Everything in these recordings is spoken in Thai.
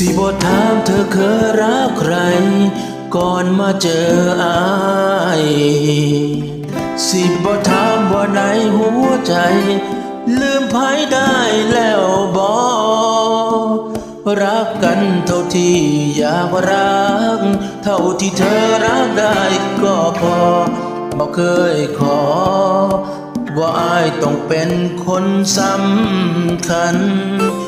สิบทถามเธอเคยรักใคร ก่อนมาเจออายสิบทถามว่าในหัวใจ ลืมไผได้แล้วบอรักกันเท่าที่อยากรัก เท่าที่เธอรักได้ก็พอบ่เคยขอ ว่าอายต้องเป็นคนสำคัญ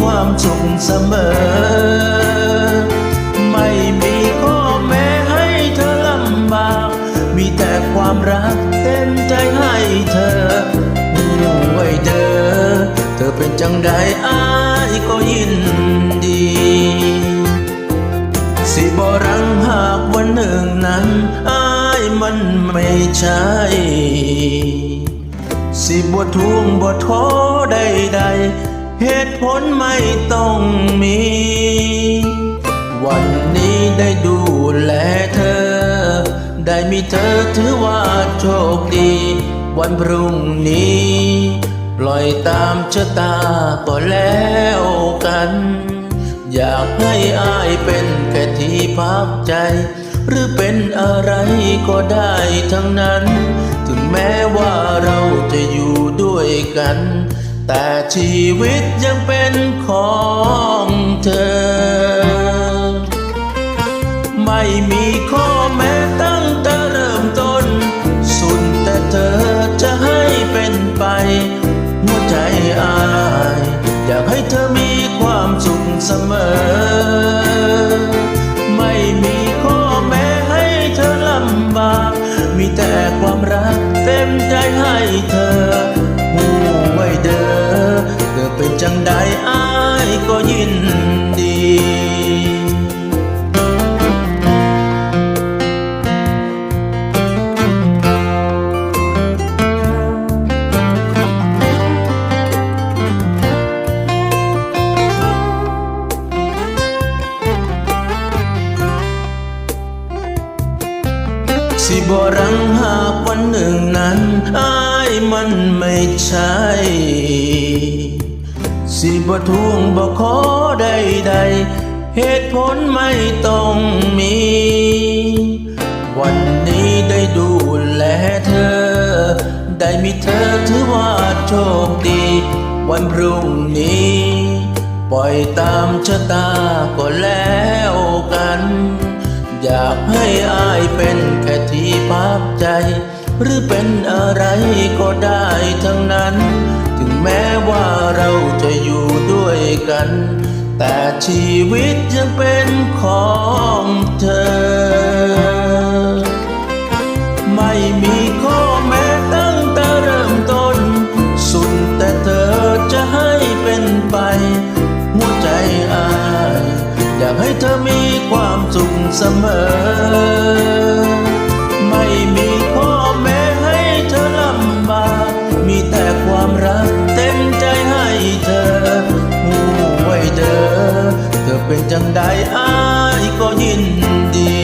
ความสุขเสมอ ไม่มีข้อแม้ให้เธอลำบาก มีแต่ความรักเต็มใจให้เธอหูไว้เด้อเธอเป็นจังใดอายก็ยินดี สิบรังหากวันหนึ่งนั้นอายมันไม่ใช่สิบวทวงบทท้อใดๆ เหตุผลไม่ต้องมี วันนี้ได้ดูแลเธอ ได้มีเธอถือว่าโชคดี วันพรุ่งนี้ ปล่อยตามชะตาก็แล้วกัน อยากให้อายเป็นแค่ที่พักใจ หรือเป็นอะไรก็ได้ทั้งนั้น ถึงแม้ว่าเราจะอยู่ด้วยกัน แต่ชีวิตยังเป็นของเธอ ไม่มีข้อแม้ตั้งแต่เริ่มต้น สุดแต่เธอจะให้เป็นไป หัวใจอา สิบ่รังหากวันหนึ่งนั้นอายมันไม่ใช่ สิบ่ทวงบอกขอใดๆเหตุผลไม่ต้องมี วันนี้ได้ดูแลเธอ ได้มีเธอถือว่าโชคดี วันพรุ่งนี้ ปล่อยตามชะตาก็แล้วกัน อยากให้อายเป็นแค่ที่พักใจ หรือเป็นอะไรก็ได้ทั้งนั้น ถึงแม้ว่าเราจะอยู่ด้วยกัน แต่ชีวิตยังเป็นของเธอ เสมอ ไม่มีข้อแม้ให้เธอลำบากมีแต่ความรักเต็มใจให้เธอหูไว้เด้อเธอเป็นจังใดอายก็ยินดี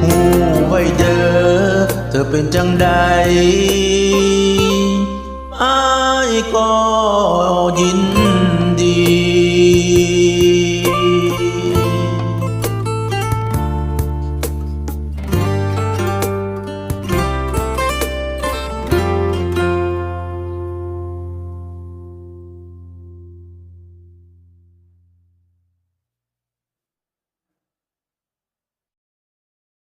หูไว้เด้อเธอเป็นจังใดอายก็ยินดี